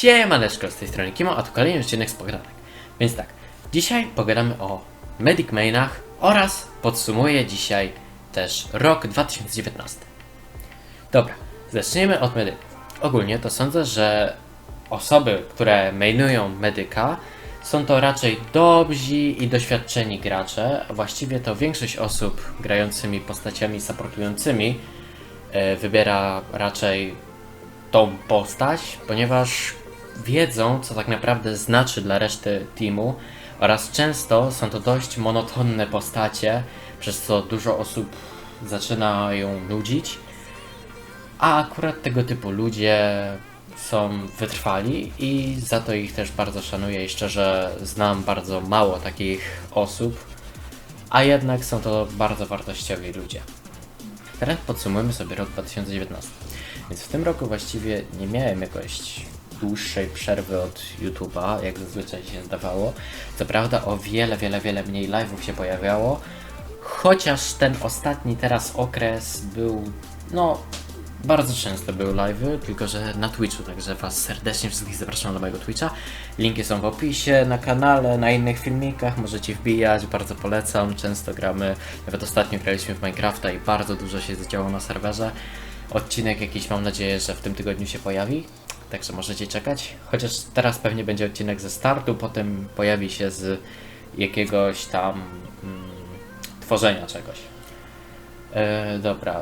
Siemaneczko, z tej strony Kimo, a to kolejny odcinek z pogadanek. Więc tak, dzisiaj pogadamy o Medic Mainach oraz podsumuję dzisiaj też rok 2019. Dobra, zacznijmy od medyków. Ogólnie to sądzę, że osoby, które mainują medyka, są to raczej dobrzy i doświadczeni gracze. Właściwie to większość osób grającymi postaciami supportującymi e, wybiera raczej tą postać, ponieważ wiedzą, co tak naprawdę znaczy dla reszty teamu oraz często są to dość monotonne postacie, przez co dużo osób zaczyna ją nudzić. A akurat tego typu ludzie są wytrwali i za to ich też bardzo szanuję i szczerze znam bardzo mało takich osób, a jednak są to bardzo wartościowi ludzie. Teraz podsumujmy sobie rok 2019. Więc w tym roku właściwie nie miałem jakoś dłuższej przerwy od YouTube'a, jak zazwyczaj się zdawało. Co prawda o wiele, wiele, wiele mniej live'ów się pojawiało, chociaż ten ostatni teraz okres był, no, bardzo często były live'y, tylko że na Twitchu, także Was serdecznie wszystkich zapraszam na mojego Twitcha. Linki są w opisie, na kanale, na innych filmikach, możecie wbijać, bardzo polecam. Często gramy, nawet ostatnio graliśmy w Minecrafta i bardzo dużo się zadziało na serwerze. Odcinek jakiś mam nadzieję, że w tym tygodniu się pojawi, także możecie czekać. Chociaż teraz pewnie będzie odcinek ze startu, potem pojawi się z jakiegoś tam mm, tworzenia czegoś. E, dobra.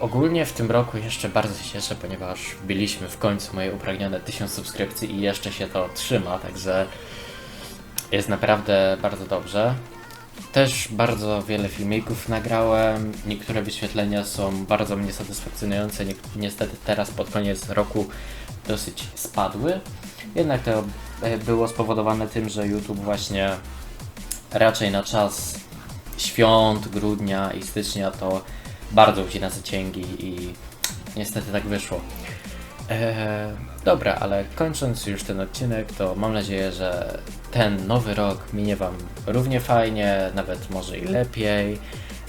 Ogólnie w tym roku jeszcze bardzo się cieszę, ponieważ byliśmy w końcu moje upragnione 1000 subskrypcji i jeszcze się to trzyma, także jest naprawdę bardzo dobrze. Też bardzo wiele filmików nagrałem. Niektóre wyświetlenia są bardzo mnie satysfakcjonujące. Nie, niestety teraz pod koniec roku dosyć spadły. Jednak to e, było spowodowane tym, że YouTube właśnie raczej na czas świąt, grudnia i stycznia to bardzo ucina zasięgi i niestety tak wyszło. Eee, dobra, ale kończąc już ten odcinek, to mam nadzieję, że ten nowy rok minie Wam równie fajnie, nawet może i lepiej,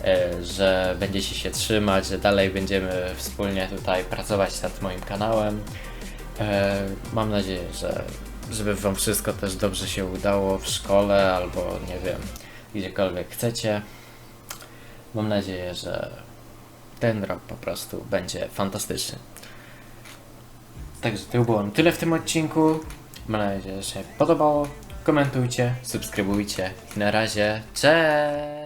e, że będziecie się trzymać, że dalej będziemy wspólnie tutaj pracować nad moim kanałem. E, mam nadzieję, że żeby Wam wszystko też dobrze się udało w szkole albo nie wiem, gdziekolwiek chcecie. Mam nadzieję, że ten rok po prostu będzie fantastyczny. Także to było tyle w tym odcinku. Mam nadzieję, że się podobało. Komentujcie, subskrybujcie. Na razie, cześć!